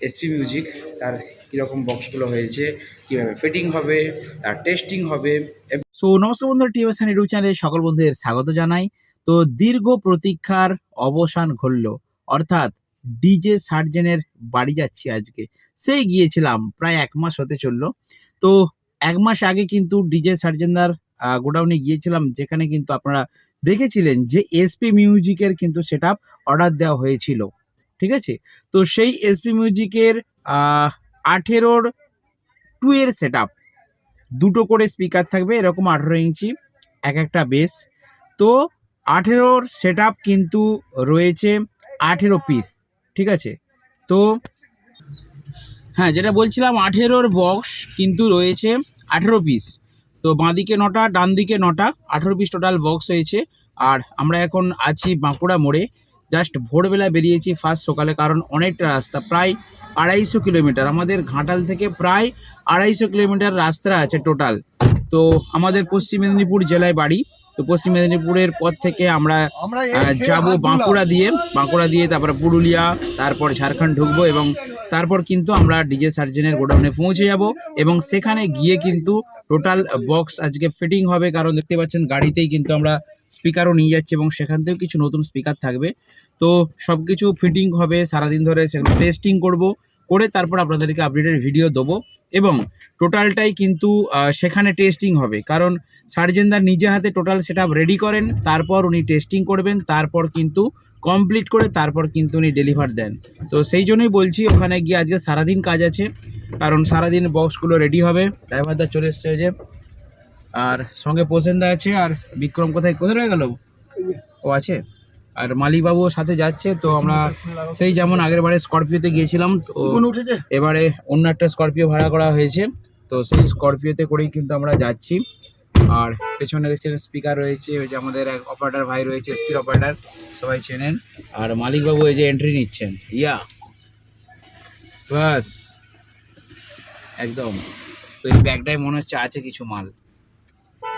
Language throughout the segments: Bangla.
এসপি মিউজিক তার কীরকম বক্সগুলো হয়েছে, কীভাবে ফিটিং হবে, তার টেস্টিং হবে সো নমস্কার বন্ধুরা টিএমএসএন ইউটিউব চ্যানেলে সকল বন্ধুদের স্বাগত জানাই। তো, দীর্ঘ প্রতীক্ষার অবসান ঘটল। অর্থাৎ ডিজে সার্জেনের বাড়ি যাচ্ছি আজকে। সেই গিয়েছিলাম, প্রায় এক মাস হতে চলল। তো, এক মাস আগে কিন্তু ডিজে সার্জেনদার গোডাউনে গিয়েছিলাম, যেখানে কিন্তু আপনারা দেখেছিলেন যে এসপি মিউজিকের কিন্তু সেট অর্ডার দেওয়া হয়েছিল। ঠিক আছে? তো সেই এসপি মিউজিকের আঠেরোর টু এর সেট আপ দুটো করে স্পিকার থাকবে, এরকম আঠেরো ইঞ্চি, এক একটা বেস তো আঠেরোর সেট আপ কিন্তু রয়েছে আঠেরো পিস ঠিক আছে? তো হ্যাঁ যেটা বলছিলাম, আঠেরোর বক্স কিন্তু রয়েছে আঠেরো পিস তো বাঁদিকে নটা ডান দিকে নটা, আঠেরো পিস টোটাল বক্স হয়েছে। আর আমরা এখন আছি বাঁকুড়া মোড়ে। জাস্ট ভোরবেলা বেরিয়েছি ফার্স্ট সকালে কারণ অনেকটা রাস্তা প্রায় আড়াইশো কিলোমিটার। আমাদের ঘাটাল থেকে প্রায় আড়াইশো কিলোমিটার রাস্তা আছে টোটাল তো আমাদের পশ্চিম মেদিনীপুর জেলায় বাড়ি। তো পশ্চিম মেদিনীপুরের পর থেকে আমরা যাব বাঁকুড়া দিয়ে। বাঁকুড়া দিয়ে তারপরে পুরুলিয়া তারপর ঝাড়খণ্ড ঢুকবো এবং তারপর কিন্তু আমরা ডিজে সার্জেনের গোডাউনে পৌঁছে যাব এবং সেখানে গিয়ে কিন্তু টোটাল বক্স আজকে ফিটিং হবে, কারণ দেখতে পাচ্ছেন গাড়িতেই কিন্তু আমরা স্পিকারও নিয়ে যাচ্ছি এবং সেখান থেকেও কিছু নতুন স্পিকার থাকবে। তো সব কিছু ফিটিং হবে, সারাদিন ধরে সেগুলো টেস্টিং করব, করে তারপর আপনাদেরকে আপডেটের ভিডিও দেবো এবং টোটালটাই কিন্তু সেখানে টেস্টিং হবে। কারণ সার্জেনদার নিজে হাতে টোটাল সেট রেডি করেন, তারপর উনি টেস্টিং করবেন, তারপর কিন্তু কমপ্লিট করে তারপর কিন্তু উনি ডেলিভার দেন। তো সেই জন্যই বলছি ওখানে গিয়ে আজকে সারাদিন কাজ আছে কারণ সারাদিন বক্সগুলো রেডি হবে। ড্রাইভারদা চলে এসছে যে আর সঙ্গে পোসেনদা আছে আর বিক্রম কোথায় কোথায় রয়ে গেল? ও আছে? আর মালিকবাবুও সাথে যাচ্ছে তো আমরা সেই যেমন আগের বারে স্করপিওতে গিয়েছিলাম তো এবারে অন্য একটা স্করপিও ভাড়া করা হয়েছে তো সেই স্করপিওতে করেই কিন্তু আমরা যাচ্ছি। আর পেছনে দেখছেন স্পিকার রয়েছে ওই যে আমাদের এক অপারেটার ভাই রয়েছে স্পিড অপারেটার সবাই চেনেন। আর মালিকবাবু এই যে এন্ট্রি নিচ্ছেন। ইয়া। বাস। একদম। তো এই ব্যাগটাই মনে হচ্ছে আছে কিছু মাল।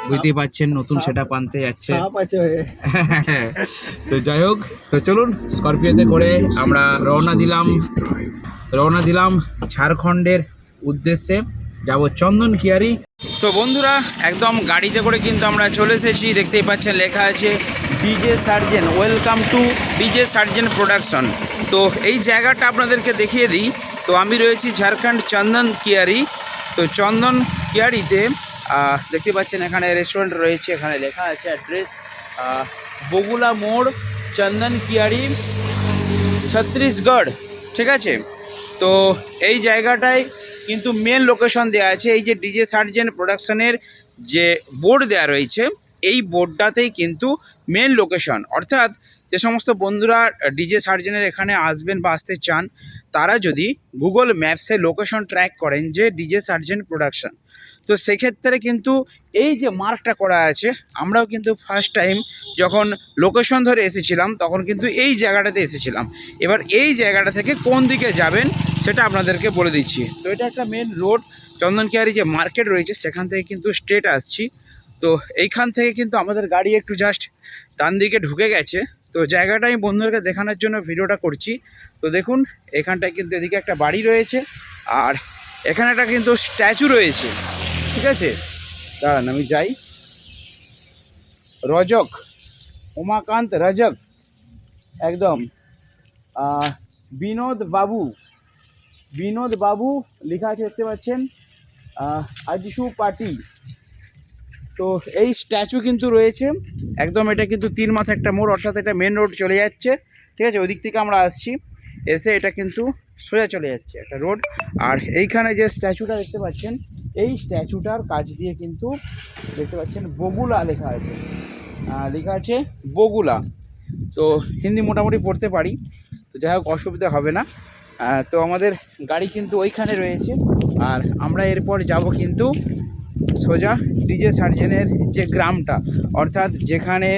বুঝতেই পারছেন নতুন সেটা পানতে যাচ্ছে। তো যাই হোক তো চলুন স্করপিওতে করে আমরা রওনা দিলাম। রওনা দিলাম ঝাড়খণ্ডের উদ্দেশ্যে। যাব চন্দন কিয়ারি। সো বন্ধুরা, একদম গাড়িতে করে কিন্তু আমরা চলে এসেছি। দেখতেই পাচ্ছেন, লেখা আছে DJ Sarjen welcome to DJ Sarjen production তো, এই জায়গাটা আপনাদেরকে দেখিয়ে দিই। তো, আমি রয়েছি ঝাড়খণ্ড চন্দন কিয়ারি। তো, চন্দন কিয়ারিতে দেখতে পাচ্ছেন, এখানে রেস্টুরেন্ট রয়েছে, এখানে লেখা আছে অ্যাড্রেস বগুলা মোড়, চন্দন কিয়ারি, ছত্তিশগড়, ঠিক আছে? তো, এই জায়গাটায় কিন্তু মেন লোকেশন দেওয়া আছে, এই যে ডিজে সার্জেন প্রোডাকশনের যে বোর্ড দেওয়া রয়েছে, এই বোর্ডটাতেই কিন্তু মেন লোকেশন অর্থাৎ যে সমস্ত বন্ধুরা ডিজে সার্জেনের এখানে আসবেন বা আসতে চান, তারা যদি গুগল ম্যাপসে লোকেশন ট্র্যাক করেন যে ডিজে সার্জেন প্রোডাকশন তো সেক্ষেত্রে কিন্তু এই যে মার্কটা করা আছে, আমরাও কিন্তু ফার্স্ট টাইম যখন লোকেশন ধরে এসেছিলাম, তখন কিন্তু এই জায়গাটাতে এসেছিলাম। এবার এই জায়গাটা থেকে কোন দিকে যাবেন সেটা আপনাদেরকে বলে দিচ্ছি। তো এটা একটা মেন রোড চন্দনকিয়ারি যে মার্কেট রয়েছে, সেখান থেকে কিন্তু স্ট্রেট আসছি। তো এইখান থেকে কিন্তু আমাদের গাড়ি একটু জাস্ট ডান দিকে ঢুকে গেছে। তো জায়গাটা আমি বন্ধুদেরকে দেখানোর জন্য ভিডিওটা করছি। তো দেখুন, এখানটায় কিন্তু এদিকে একটা বাড়ি রয়েছে আর এখানে একটা কিন্তু স্ট্যাচু রয়েছে। ঠিক আছে? দাঁড়ান, আমি যাই। রজক, উমাকান্ত রজক। একদম। বিনোদ বাবু। বিনোদ বাবু লেখা আছে, দেখতে পাচ্ছেন আজসু পাটি তো এই স্ট্যাচু কিন্তু রয়েছে, একদম এটা কিন্তু তিন মাথা একটা মোড়, অর্থাৎ এটা মেন রোড চলে যাচ্ছে, ঠিক আছে? ওদিক থেকে আমরা আসছি, এসে এটা কিন্তু সোজা চলে যাচ্ছে একটা রোড আর এইখানে যে স্ট্যাচুটা দেখতে পাচ্ছেন, এই স্ট্যাচুটার কাজ দিয়ে কিন্তু দেখতে পাচ্ছেন বগুলা লেখা আছে। লেখা আছে বগুলা। তো হিন্দি মোটামুটি পড়তে পারি, তো যাই হোক, অসুবিধা হবে না। তো আমাদের গাড়ি কিন্তু ওইখানে রয়েছে। আর আমরা এরপর যাব কিন্তু সোজা ডিজে সার্জেনের যে গ্রামটা, অর্থাৎ যেখানে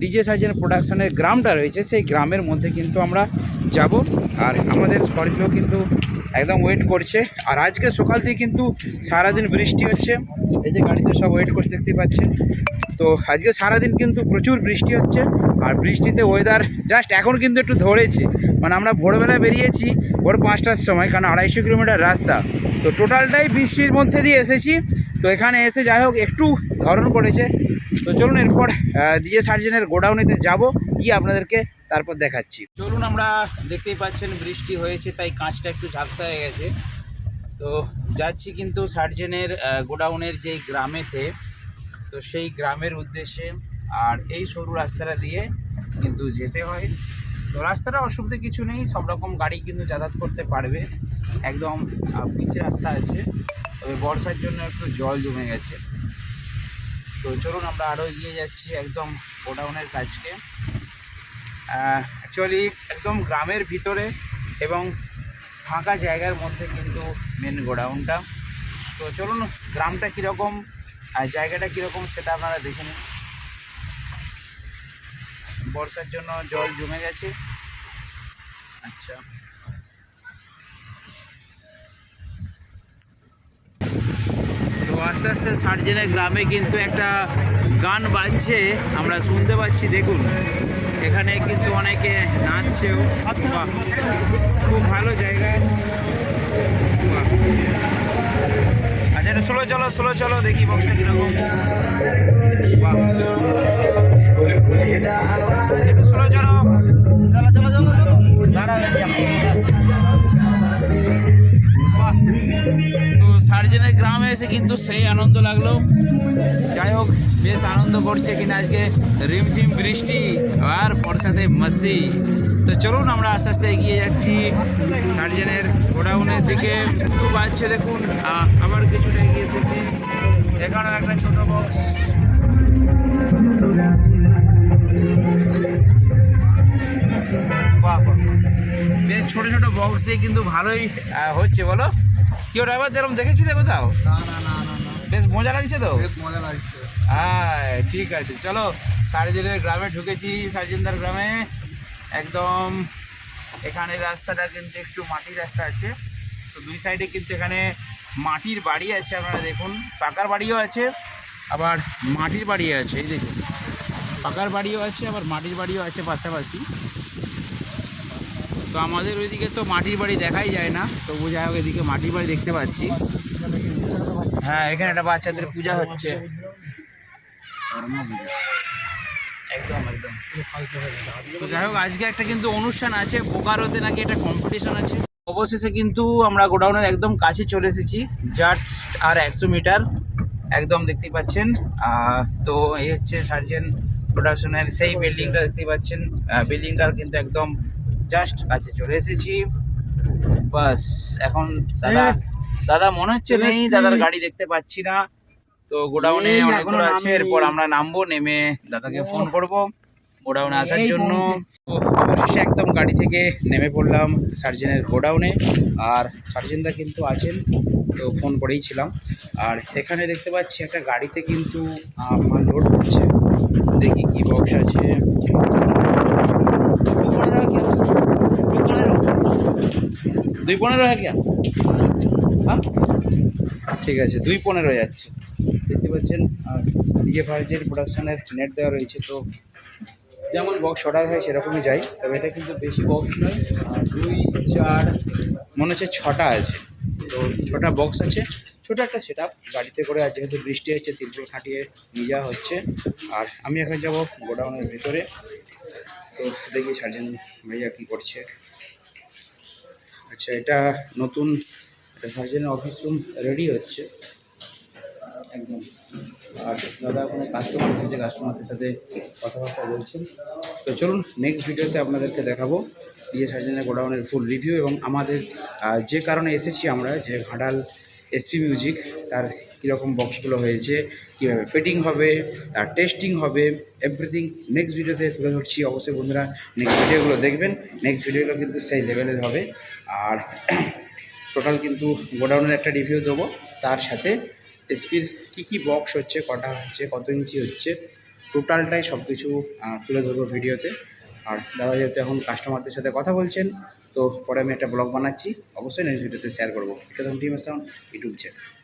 ডিজে সার্জেন প্রোডাকশনের গ্রামটা রয়েছে, সেই গ্রামের মধ্যে কিন্তু আমরা যাব। আর আমাদের স্করপিও কিন্তু একদম ওয়েট করছে। আর আজকে সকাল থেকে কিন্তু সারাদিন বৃষ্টি হচ্ছে। এই যে গাড়িতে সব ওয়েট করতে দেখতে পাচ্ছেন। তো আজকে সারাদিন কিন্তু প্রচুর বৃষ্টি হচ্ছে। আর বৃষ্টিতে ওয়েদার জাস্ট এখন কিন্তু একটু ধরেছে। মানে আমরা ভোরবেলা বেরিয়েছি ভোর পাঁচটার সময়, কারণ আড়াইশো কিলোমিটার রাস্তা। তো টোটালটাই বৃষ্টির মধ্যে দিয়ে এসেছি। তো এখানে এসে যাই হোক, একটু ধরন করেছে। তো চলুন এরপর দিয়ে সার্জেনের গোডাউনেতে যাব, গিয়ে আপনাদেরকে তারপর দেখাচ্ছি। চলুন আমরা দেখতেই পাচ্ছেন, বৃষ্টি হয়েছে, তাই কাঁচটা একটু ঝাঁকতে হয়ে গেছে। তো যাচ্ছি কিন্তু সার্জেনের গোডাউনের যেই গ্রামেতে। তো সেই গ্রামের উদ্দেশ্যে, আর এই সরু রাস্তাটা দিয়ে কিন্তু যেতে হয়। তো রাস্তাটা অসুবিধে কিছু নেই, সব রকম গাড়ি কিন্তু যাতায়াত করতে পারবে। একদম পিচ রাস্তা আছে। তবে বর্ষার জন্য একটু জল জমে গেছে। তো চলুন আমরা আরও এগিয়ে যাচ্ছি একদম গোডাউনের কাজকে। অ্যাকচুয়ালি একদম গ্রামের ভিতরে এবং ফাঁকা জায়গার মধ্যে কিন্তু মেন গোডাউনটা। তো চলুন, গ্রামটা কীরকম, আর জায়গাটা কীরকম সেটা আপনারা দেখে নিন। বর্ষার জন্য জল জমে গেছে। আচ্ছা। তো আস্তে আস্তে সার্জেনের গ্রামে কিন্তু একটা গান বাজছে, আমরা শুনতে পাচ্ছি, দেখুন। এখানে কিন্তু অনেকে নাচছেও। খুব ভালো জায়গা। আচ্ছা স্লো চলো স্লো চলো, দেখি বক্সটা কীরকম। তো গ্রামে এসে কিন্তু সেই আনন্দ লাগল। যাই হোক, বেশ আনন্দ করছে কিনা আজকে। রিমঝিম বৃষ্টি, আর বর্ষাতে মস্তি। তো চলুন, আমরা আস্তে আস্তে এগিয়ে যাচ্ছি সার্জেনের গোডাউনের দিকে। একটু বাজছে দেখুন আবার কিছুটা এগিয়ে এসেছি এখানেও একটা ছোট বক্স বাহ। বেশ ছোট ছোট বক্স দিয়ে কিন্তু ভালোই হচ্ছে বলো। কেউ ড্রাইভার যেরকম দেখেছিলে কোথাও? না না না না না। বেশ মজা লাগছে তো? মজা লাগছে। হ্যাঁ ঠিক আছে চলো। সার্জেনের গ্রামে ঢুকেছি সার্জেনদার গ্রামে। একদম এখানে রাস্তাটা কিন্তু একটু মাটির রাস্তা আছে। তো দুই সাইডে কিন্তু এখানে মাটির বাড়ি আছে আপনারা দেখুন। পাকার বাড়িও আছে আবার মাটির বাড়ি আছে এই দেখুন। পাকার বাড়িও আছে, আবার মাটির বাড়িও আছে পাশাপাশি। তো আমাদের ওইদিকে তো মাটির বাড়ি দেখাই যায় না, তবু যাই হোক এদিকে মাটির বাড়ি দেখতে পাচ্ছি। হ্যাঁ এখানে একটা বাচ্চাদের পূজা হচ্ছে। একদম একদম। যাই হোক, আজকে একটা কিন্তু অনুষ্ঠান আছে, বোকারোতে নাকি একটা কম্পিটিশন আছে। অবশেষে কিন্তু আমরা গোডাউনের একদম কাছে চলে এসেছি জাস্ট আর একশো মিটার। একদম দেখতেই পাচ্ছেন। তো এই হচ্ছে সার্জেন প্রোডাকশনের সেই বিল্ডিংটা দেখতে পাচ্ছেন। বিল্ডিংটার কিন্তু একদম জাস্ট কাছে চলে এসেছি। বাস এখন দাদা দাদা মনে হচ্ছে নেই দাদার গাড়ি দেখতে পাচ্ছি না। তো গোডাউনে এই অনেক এখনও আছে এরপর আমরা নামবো নেমে দাদাকে ফোন করব গোডাউনে আসার জন্য। অবশেষে একদম গাড়ি থেকে নেমে পড়লাম সার্জেনের গোডাউনে। আর সার্জেনদা কিন্তু আছেন তো ফোন করেই ছিলাম। আর এখানে দেখতে পাচ্ছি একটা গাড়িতে কিন্তু মাল লোড হচ্ছে দেখি কি বক্স আছে। দুই পনেরো হ্যাঁ হ্যাঁ? ঠিক আছে, দুই পনেরো যাচ্ছে দেখতে পাচ্ছেন, আর ডিজে ফার্জের প্রোডাকশনের নেট দেওয়া রয়েছে, তো যেমন বক্স অর্ডার হয় সেরকমই যাই তবে এটা কিন্তু বেশি বক্স নয় দুই, চার, মনে হচ্ছে ছটা আছে। তো ছটা বক্স আছে। ছোটো একটা সেট গাড়িতে করে আর যেহেতু বৃষ্টি হচ্ছে তিরপুল খাটিয়ে নিয়ে যাওয়া হচ্ছে। আর আমি এখন যাব গোডাউনের ভিতরে। তো দেখি সার্জেন ভাইয়া কী করছে। আচ্ছা এটা নতুন সার্জেনের অফিস রুম রেডি হচ্ছে। একদম। আর দাদা কোনো কাস্টমার এসেছে কাস্টমারদের সাথে কথাবার্তা বলছেন। তো চলুন নেক্সট ভিডিওতে আপনাদেরকে দেখাবো ইয়ে সার্জেনের গোডাউনের ফুল রিভিউ এবং আমাদের যে কারণে এসেছি আমরা, যে ঘাটাল এসপি মিউজিক তার কীরকম বক্সগুলো হয়েছে, কীভাবে ফিটিং হবে, তার টেস্টিং হবে এভরিথিং নেক্সট ভিডিওতে তুলে ধরছি। অবশ্যই বন্ধুরা নেক্সট ভিডিওগুলো দেখবেন নেক্সট ভিডিওগুলো কিন্তু সেই লেভেলের হবে। আর টোটাল কিন্তু গোডাউনের একটা রিভিউ দেবো। তার সাথে এসপির কী কী বক্স হচ্ছে, কটা হচ্ছে, কত ইঞ্চি হচ্ছে টোটালটাই সব কিছু তুলে ধরবো ভিডিওতে আর দাদা যেহেতু এখন কাস্টমারদের সাথে কথা বলছেন তো পরে আমি একটা ব্লগ বানাচ্ছি। অবশ্যই নেক্সট ভিডিওতে শেয়ার করব। এটা টিম সাউন্ড ইউটিউব চ্যানেল